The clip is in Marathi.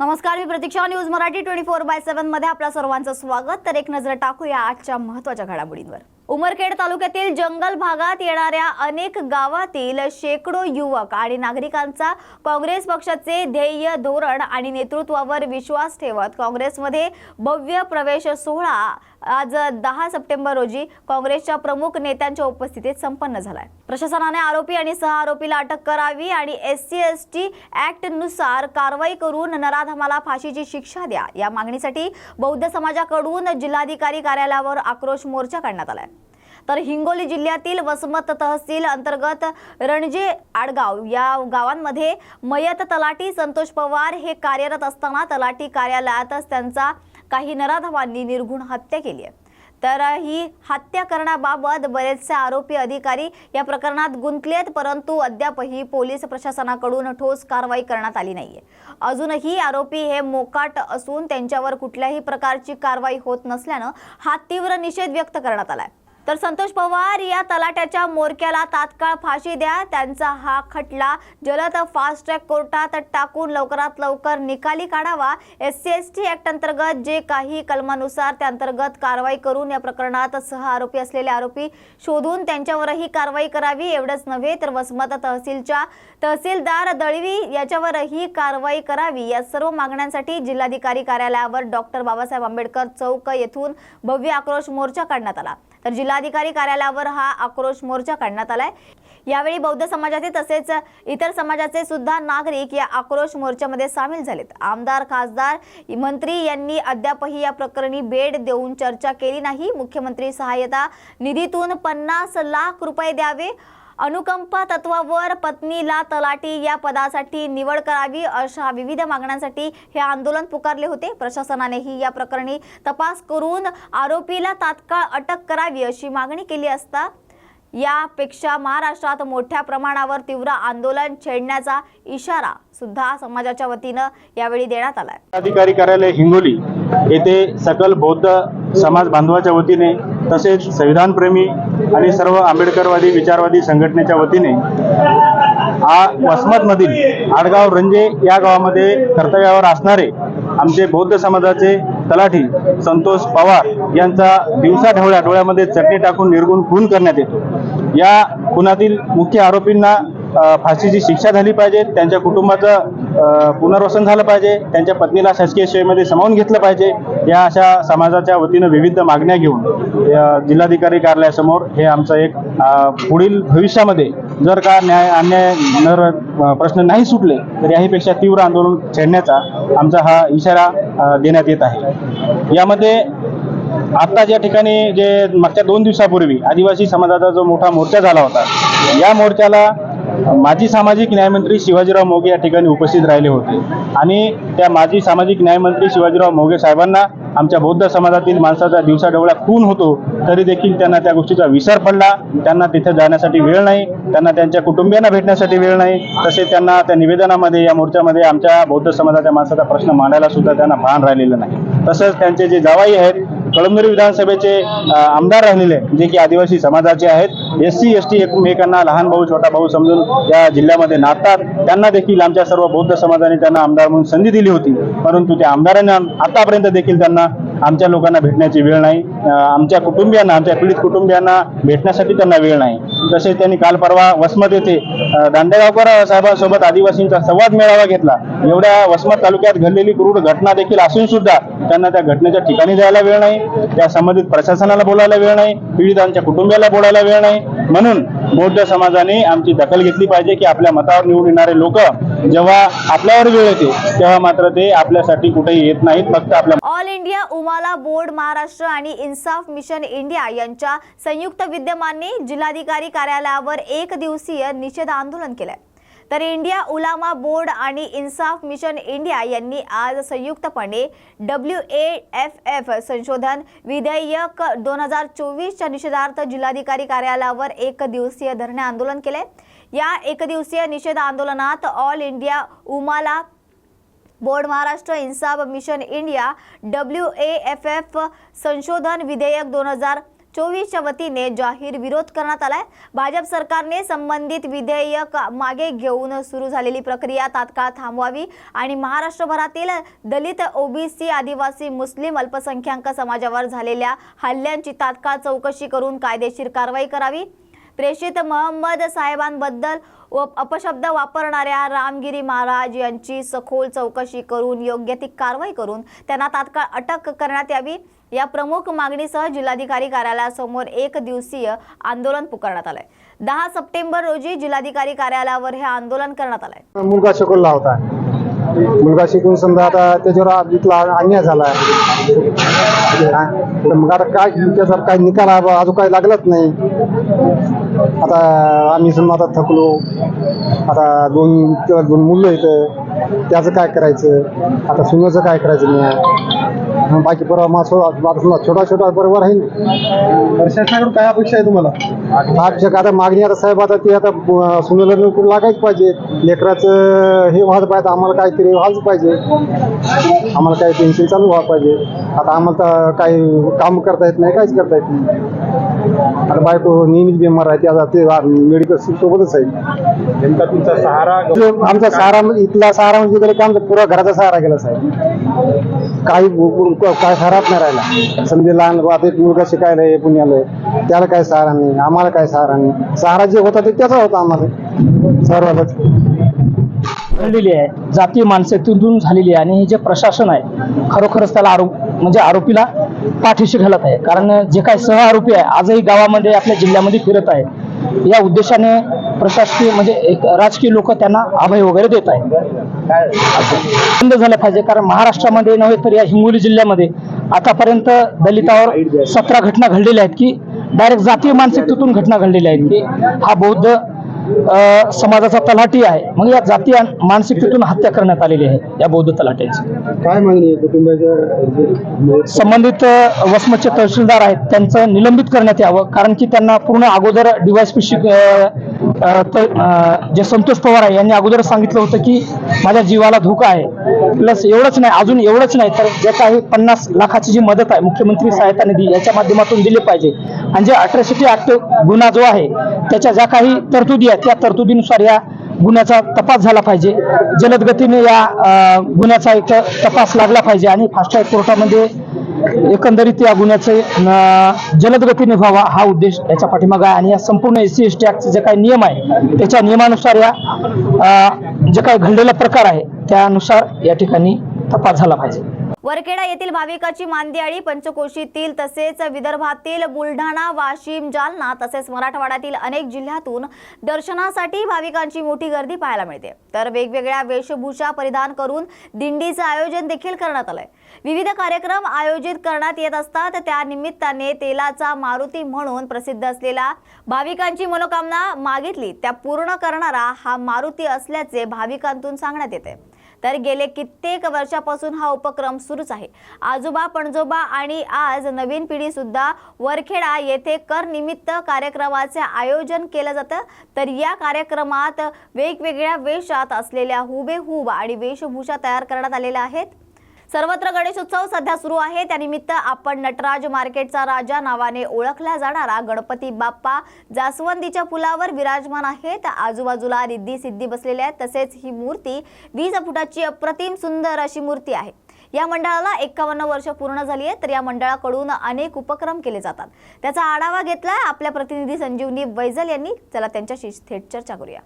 नमस्कार मी Pratiksha news Marathi twenty four by सेव्हनमध्ये आपल्या सर्वांचं स्वागत. तर एक नजर टाकूया आजच्या महत्त्वाच्या घडामोडींवर. उमरखेड तालुक्यातील जंगल भागात येणाऱ्या अनेक गावातील शेकडो युवक आणि नागरिकांचा काँग्रेस पक्षाचे ध्येय धोरण आणि नेतृत्वावर विश्वास ठेवत काँग्रेसमध्ये भव्य प्रवेश सोहळा आज दहा सप्टेंबर रोजी काँग्रेसच्या प्रमुख नेत्यांच्या उपस्थितीत संपन्न झाला आहे प्रशासनाने आरोपी आणि सहआरोपीला अटक करावी आणि एस सी एस टी ॲक्टनुसार कारवाई करून नराधमाला फाशीची शिक्षा द्या. या मागणीसाठी बौद्ध समाजाकडून जिल्हाधिकारी कार्यालयावर आक्रोश मोर्चा काढण्यात आलाय. तर हिंगोली जिल्ह्यातील वसमत तहसील अंतर्गत रणजे आडगाव या गावांमध्ये मयत तलाठी संतोष पवार हे कार्यरत असताना तलाठी कार्यालयातच त्यांचा काही नराधमांनी निर्घुण हत्या केली आहे. तर ही हत्या करण्याबाबत बरेचसे आरोपी अधिकारी या प्रकरणात गुंतलेत परंतु अद्यापही पोलीस प्रशासनाकडून ठोस कारवाई करण्यात आली नाहीये. अजूनही आरोपी हे मोकाट असून त्यांच्यावर कुठल्याही प्रकारची कारवाई होत नसल्यानं हा तीव्र निषेध व्यक्त करण्यात आलाय. तर संतोष पवार या तलाट्याच्या मोरक्याला तात्काळ फाशी द्या. त्यांचा हा खटला जलद फास्ट ट्रॅक कोर्टात टाकून लवकरात लवकर निकाली काढावा. S C S T act अंतर्गत जे काही कलमानुसार त्या अंतर्गत कारवाई करून या प्रकरणात सह आरोपी असलेले आरोपी शोधून त्यांच्यावरही कारवाई करावी एवढंच नव्हे तर वसमत तहसीलच्या तहसीलदार दळवी याच्यावरही कारवाई करावी या सर्व मागण्यांसाठी जिल्हाधिकारी कार्यालयावर डॉक्टर बाबासाहेब आंबेडकर चौक येथून भव्य आक्रोश मोर्चा काढण्यात आला. तर जिल्हाधिकारी कार्यालयावर हा आक्रोश मोर्चा काढण्यात आलाय. यावेळी बौद्ध समाजाचे तसेच इतर समाजाचे सुद्धा नागरिक या आक्रोश मोर्चामध्ये सामील झालेत. आमदार खासदार मंत्री यांनी अद्यापही या प्रकरणी भेट देऊन चर्चा केली नाही. मुख्यमंत्री सहाय्यता निधीतून पन्नास लाख रुपये द्यावे अनुकंपा तत्वावर पत्नीला तलाठी या पदासाठी निवड करावी अशा विविध मागण्यांसाठी हे आंदोलन पुकारले होते. प्रशासनानेही या प्रकरणी तपास करून आरोपीला तात्काळ अटक करावी अशी मागणी केली असता यापेक्षा महाराष्ट्रात मोठ्या प्रमाणावर तीव्र आंदोलन छेडण्याचा इशारा सुद्धा समाजाच्या वतीनं यावेळी देण्यात आलाय. अधिकारी कार्यालय हिंगोली येथे सकल बौद्ध समाज बांधवाच्या वतीने तसेच संविधानप्रेमी आणि सर्व आंबेडकरवादी विचारवादी संघटनेच्या वतीने आ वसमतमधील आडगाव रंजे या गावामध्ये कर्तव्यावर असणारे आमचे बौद्ध समाजाचे तलाठी संतोष पवार यांचा दिवसा ढवळ्या डोळ्यामध्ये चटणी टाकून निर्गुण खून करण्यात येतो. या खुनातील मुख्य आरोपींना फाशीची शिक्षा झाली पाहिजे त्यांच्या कुटुंबाचं पुनर्वसन झालं पाहिजे त्यांच्या पत्नीला शासकीय सेवेमध्ये सामावून घेतलं पाहिजे या अशा समाजाच्या वतीनं विविध मागण्या घेऊन जिल्हाधिकारी कार्यालयासमोर हे आमचं एक पुढील भविष्यामध्ये जर का न्याय अन्याय नर प्रश्न नाही सुटले तर याहीपेक्षा तीव्र आंदोलन छेडण्याचा आमचा हा इशारा देण्यात येत आहे. यामध्ये आता ज्या ठिकाणी जे मागच्या दोन दिवसापूर्वी आदिवासी समाजाचा जो मोठा मोर्चा झाला होता या मोर्चाला माजी सामाजिक न्यायमंत्री शिवाजीराव मोगे या ठिकाणी उपस्थित राहिले होते. आणि त्या माजी सामाजिक न्यायमंत्री शिवाजीराव मोगे साहेबांना आमच्या बौद्ध समाजातील माणसाचा दिवसाढवळा खून होतो तरी देखील त्यांना त्या गोष्टीचा विसर पडला. त्यांना तिथे जाण्यासाठी वेळ नाही त्यांना त्यांच्या कुटुंबियांना भेटण्यासाठी वेळ नाही. तसेच त्यांना त्या निवेदनामध्ये या मोर्चामध्ये आमच्या बौद्ध समाजाच्या माणसाचा प्रश्न मांडायला सुद्धा त्यांना भान राहिलेलं नाही. तसंच त्यांचे जे जावाई आहेत कळमनुरी विधानसभेचे आमदार राहिलेले जे की आदिवासी समाजाचे आहेत. एस सी एस टी एकमेकांना लहान भाऊ छोटा भाऊ समजून या जिल्ह्यामध्ये नाचतात त्यांना देखील आमच्या सर्व बौद्ध समाजाने त्यांना आमदार म्हणून संधी दिली होती. परंतु त्या आमदारांना आतापर्यंत देखील त्यांना आमच्या लोकांना भेटण्याची वेळ नाही. आमच्या कुटुंबियांना आमच्या पीडित कुटुंबियांना भेटण्यासाठी त्यांना वेळ नाही. तसेच त्यांनी काल परवा वसमत येथे दांडेगावकर साहेबांसोबत आदिवासींचा संवाद मेळावा घेतला. एवढ्या वसमत तालुक्यात घडलेली क्रूर घटना देखील असून सुद्धा त्यांना त्या घटनेच्या ठिकाणी जायला वेळ नाही. त्या संबंधित प्रशासनाला बोलायला वेळ नाही. पीडितांच्या कुटुंबियाला बोलायला वेळ नाही. म्हणून बौद्ध समाजाने आमची दखल घेतली पाहिजे की आपल्या मतावर निवडून येणारे लोक जेव्हा आपल्यावर वेळ येते तेव्हा मात्र ते आपल्यासाठी कुठेही येत नाहीत. फक्त आपल्या ऑल इंडिया उमाला बोर्ड महाराष्ट्र आणि इन्साफ मिशन इंडिया यांच्या संयुक्त विद्यमाने जिल्हाधिकारी कार्यालयावर एक दिवसीय निषेध आंदोलन केलंय. तर इंडिया उलामा बोर्ड आणि इन्साफ मिशन इंडिया यांनी आज संयुक्तपणे डब्ल्यू ए एफ एफ संशोधन विधेयक दोन हजार चोवीसच्या निषेधार्थ जिल्हाधिकारी कार्यालयावर एक दिवसीय धरणे आंदोलन केले या एकदिवसीय निषेध आंदोलनात all India Umala board Maharashtra Insaf mission India W A F F संशोधन विधेयक दोन हजार चोवीसच्या वतीने जाहीर विरोध करण्यात आलाय. भाजप सरकारने संबंधित विधेयक मागे घेऊन सुरू झालेली प्रक्रिया तात्काळ थांबवावी आणि महाराष्ट्रभरातील दलित ओबीसी आदिवासी मुस्लिम अल्पसंख्याक समाजावर झालेल्या हल्ल्यांची तात्काळ चौकशी करून कायदेशीर कारवाई करावी. प्रेषित महम्मद साहेबांबद्दल व अपशब्द वापरणाऱ्या रामगिरी महाराज यांची सखोल चौकशी करून योग्य ती कारवाई करून त्यांना तात्काळ अटक करण्यात यावी. या प्रमुख मागणीसह जिल्हाधिकारी कार्यालयासमोर एक दिवसीय आंदोलन पुकारण्यात आलंय. दहा सप्टेंबर रोजी जिल्हाधिकारी कार्यालयावर हे आंदोलन करण्यात आलंय. मुलगा शिकवला होता मुलगा शिकून समजा आता त्याच्यावर इथला अन्याय झाला मग आता काय त्याचा काय निकाल अजून काही लागलाच नाही. आता आम्ही समजा आता थकलो. आता दोन किंवा दोन मुलं येतं त्याचं काय करायचं? आता सुनाचं काय करायचं? नाही बाकी परवा मा सो- आता समजा छोटा छोटा बरोबर आहे. ना शासनाकडून काय अपेक्षा आहे तुम्हाला? आक्षक आता मागणी आता साहेब आता ते आता सुनेला नोकरी लागायच पाहिजे. लेकराचं हे व्हायला पाहिजे. आम्हाला काहीतरी व्हायला पाहिजे. आम्हाला काही टेन्शन चालू व्हायला पाहिजे. आता आम्हाला तर काही काम करता येत नाही काहीच करता येत नाही. आता बायको नेहमीच बिमार आहे. ते आता ते मेडिकल सोबतच आहे. नेमका तुमचा सहारा आमचा सहारा इथला सहारा म्हणजे गेला की आमचा पुरा घराचा सहारा गेला साहेब. काही काय खराब नाही राहिला. समजे म्हणजे लहान आता एक मुलगा शिकायला आहे पुण्याला आहे. त्याला काय सहारा नाही आम्हाला काय सहारा नाही. सहारा जे होता ते त्याचा होता आम्हाला. सर्वांनाच. घडलेली आहे. जातीय मानसिकतेतून झालेली आहे. आणि हे जे प्रशासन आहे खरोखरच त्याला आरोप म्हणजे आरोपीला पाठीशी घालत आहे. कारण जे काही सह आरोपी आहे आजही गावामध्ये आपल्या जिल्ह्यामध्ये फिरत आहे. या उद्देशाने प्रशासकीय म्हणजे एक राजकीय लोक त्यांना अभय वगैरे देत आहे बंद झालं पाहिजे कारण महाराष्ट्रामध्ये नव्हे तर या हिंगोली जिल्ह्यामध्ये आतापर्यंत दलितावर सतरा घटना घडलेल्या आहेत की डायरेक्ट जातीय मानसिकतेतून घटना घडलेल्या आहेत की हा बौद्ध समाजाचा तलाठी आहे. मग या जातीय मानसिकतेतून हत्या करण्यात आलेली आहे या बौद्ध तलाट्यांची काय मागणी कुटुंबाच्या संबंधित वसमतचे तहसीलदार आहेत त्यांचं निलंबित करण्यात यावं कारण की त्यांना पूर्ण अगोदर डीवायसपी जे संतोष पवार आहे यांनी अगोदर सांगितलं होतं की माझ्या जीवाला धोका आहे. प्लस एवढंच नाही अजून एवढंच नाही तर जे काही पन्नास लाखाची जी मदत आहे मुख्यमंत्री सहायता निधी याच्या माध्यमातून दिली पाहिजे. आणि जे अट्रॅसिटी ऍक्ट गुन्हा जो आहे त्याच्या ज्या काही तरतुदी आहेत त्या तरतुदीनुसार या गुन्ह्याचा तपास झाला पाहिजे. जलद गतीने या गुन्ह्याचा एक तपास लागला पाहिजे आणि फास्ट ट्रॅक कोर्टामध्ये एकंदरीत या गुन्ह्याचे जलद गतीने व्हावा हा उद्देश याच्या पाठीमागे आहे. आणि या संपूर्ण एस सी एस टी ॲक्टचे जे काही नियम आहे त्याच्या नियमानुसार या जे काही घडलेला प्रकार आहे त्यानुसार या ठिकाणी तपास झाला पाहिजे. वरखेडा येथील भाविकाची मांदियाळी पंचकोशीतील तसेच विदर्भातील बुलढाणा वाशिम जालना तसेच मराठवाड्यातील अनेक जिल्ह्यातून दर्शनासाठी भाविकांची मोठी गर्दी पाहायला मिळते. तर वेगवेगळ्या वेशभूषा परिधान करून दिंडीचं आयोजन देखील करण्यात आलंय. विविध कार्यक्रम आयोजित करण्यात येत असतात. त्या निमित्ताने तेलाचा मारुती म्हणून प्रसिद्ध असलेला भाविकांची मनोकामना मागितली. त्या पूर्ण करणारा हा मारुती असल्याचे भाविकांतून सांगण्यात येते. तर गेले कित्येक वर्षापासून हा उपक्रम सुरूच आहे. आजोबा पणजोबा आणि आज नवीन पिढी सुद्धा वरखेडा येथे करनिमित्त कार्यक्रमाचे आयोजन केलं जातं. तर या कार्यक्रमात वेगवेगळ्या वेशात असलेल्या हुबेहूब आणि वेशभूषा तयार करण्यात आलेल्या आहेत. सर्वत्र गणेशोत्सव सध्या सुरू आहे. त्यानिमित्त आपण नटराज मार्केटचा राजा नावाने ओळखला जाणारा गणपती बाप्पा जास्वंदीच्या पुलावर विराजमान आहेत. आजूबाजूला रिद्धी सिद्धी बसलेल्या आहेत. तसेच ही मूर्ती वीस फुटाची अप्रतिम सुंदर अशी मूर्ती आहे. या मंडळाला एकावन्न वर्ष पूर्ण झाली आहेत. तर या मंडळाकडून अनेक उपक्रम केले जातात. त्याचा आढावा घेतला आपल्या प्रतिनिधी संजीवनी वैजल यांनी. चला त्यांच्याशी थेट चर्चा करूया.